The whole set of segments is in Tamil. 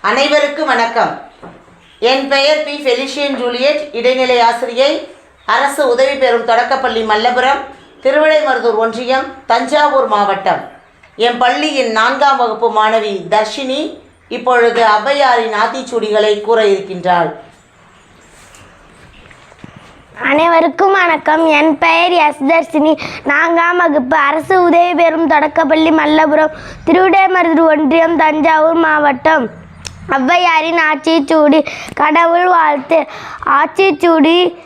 அனைவருக்கும் வணக்கம். என் பெயர் பி. ஃபெலிஷியன் ஜூலியட் இடைநிலை ஆசிரியை அரசு உதவி பெறும் தொடக்கப்பள்ளி மல்லபுரம் திருவிடைமருதூர் ஒன்றியம் தஞ்சாவூர் மாவட்டம். என் பள்ளியின் நான்காம் வகுப்பு மாணவி தர்ஷினி இப்பொழுது ஔவையாரின் ஆத்திச்சூடிகளை கூற இருக்கின்றாள். அனைவருக்கும் வணக்கம். என் பெயர் எஸ் தர்ஷினி. நான்காம் வகுப்பு அரசு உதவி பெறும் தொடக்கப்பள்ளி மல்லபுரம் திருவிடைமருதூர் ஒன்றியம் தஞ்சாவூர் மாவட்டம். ஔவையாரின் ஆட்சிச்சூடி கடவுள் வாழ்த்து. ஆட்சிச்சூடி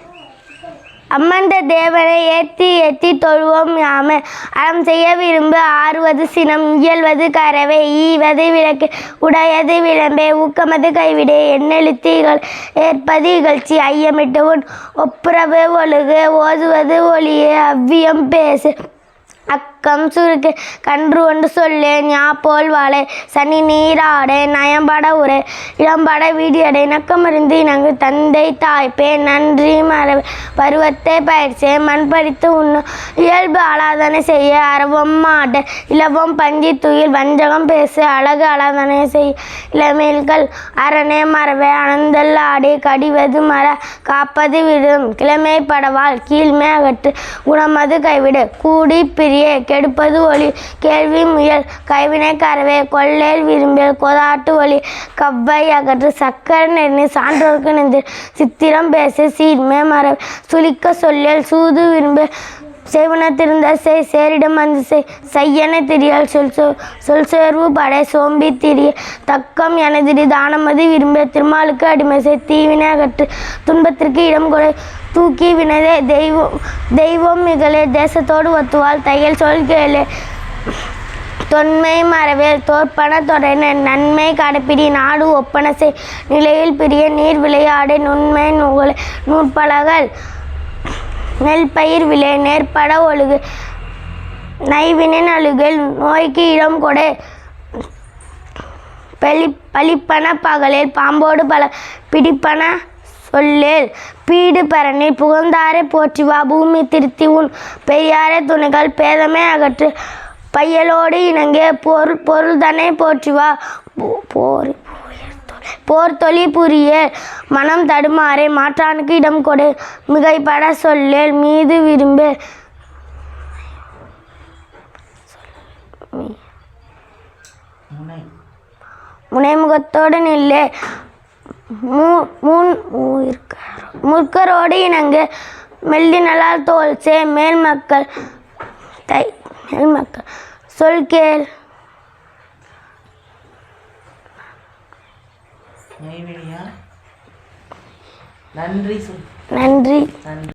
அம்மந்த தேவனை ஏத்தி ஏத்தி தொழுவோம் யாம. அறம் செய்ய விரும்பு ஆறுவது சினம் இயல்வது கரவை ஈவது விளக்கு உடையது விளம்பே ஊக்கமது கைவிடே எண்ணெழுத்திகள் ஏற்பது இகழ்ச்சி ஐயமிட்டு உன் ஒப்புரவு ஒழுகு ஓதுவது ஒளியே அவ்வியம் பேசு. அக் சுருக்கு. கன்று ஒன்று சொல்லு ஞா போல் வாழை. சனி நீராடே நயம்பட உரை. இளம்பட வீடியடை நக்கமருந்து இணங்கு. தந்தை தாய்ப்பே நன்றி மரபு பருவத்தை பயிற்சியை மண் படித்து உண்ணும் இயல்பு அலாதனை செய்ய அறவும் மாட்ட. இலவம் பஞ்சி துயில் வஞ்சகம் பேசு. அழகு அலாதனை செய். இளமேல்கள் அரணே மரபே அனந்தல் ஆடி கடிவது மர காப்பது விடும். கிழமை படவால் கீழ்மே அகற்று. குணமது கைவிடு. கூடி பிரிய கெடுப்பது ஒளி. கேள்வி முயல். கைவினை கரவே கொள்ளேல் விரும்பியல். கொதாட்டு ஒளி. கவ்வை அகற்று சக்கர நெருணி. சான்றோருக்கு நின்று சித்திரம் பேச. சீர்மே மரபு. சுளிக்க சொல்லல் சூது விரும்ப. செய்வனத்திருந்த செய். சேரிடம் வந்து செய். செய்யன திரியால். சொல் சொ சொல் சேர்வு படை. சோம்பி திரிய. தக்கம் எனதிரி. தானமதி விரும்ப திருமாலுக்கு அடிமை செய். தீவினை அகற்று. துன்பத்திற்கு இடம் கொடை. தூக்கி வினதே தெய்வம் தெய்வம் மிகளே தேசத்தோடு ஒத்துவாள் தையல் சொல் தொன்மை மரவேல் தோற்பன தொடர நன்மை கடைப்பிடி நாடு ஒப்பன செய் நிலையில் பிரிய நீர் விளையாடு நுண்மை நூல் நூற்பலகள் நெல் பயிர் விளை நேர்பட ஒழுகு. நைவினின் அழுகில் நோய்க்கு இடம் கொடு. பலி பலிப்பன பகலில் பாம்போடு பல பிடிப்பன கொள்ளேல் பீடு பரணி புகழ்ந்தாரை போற்றி வா பூமி திருத்தி உன் பெரியாரை துணைகள் பேதமே அகற்று பையலோடு இணங்க பொருள் பொருள் தானே போற்றி வா போர் போர் தொழி புரிய மனம் தடுமாறே மாற்றானுக்கு இடம் கொடு மிகைப்பட சொல்லேல் மீது விரும்பு முனைமுகத்தோடு நில்லே மூ மூன் முற்கரோடு இணங்கு. மெல்லினலால் தோல் சே மேல் மக்கள் தை மேல் மக்கள் சொல். கேள் நன்றி. நன்றி.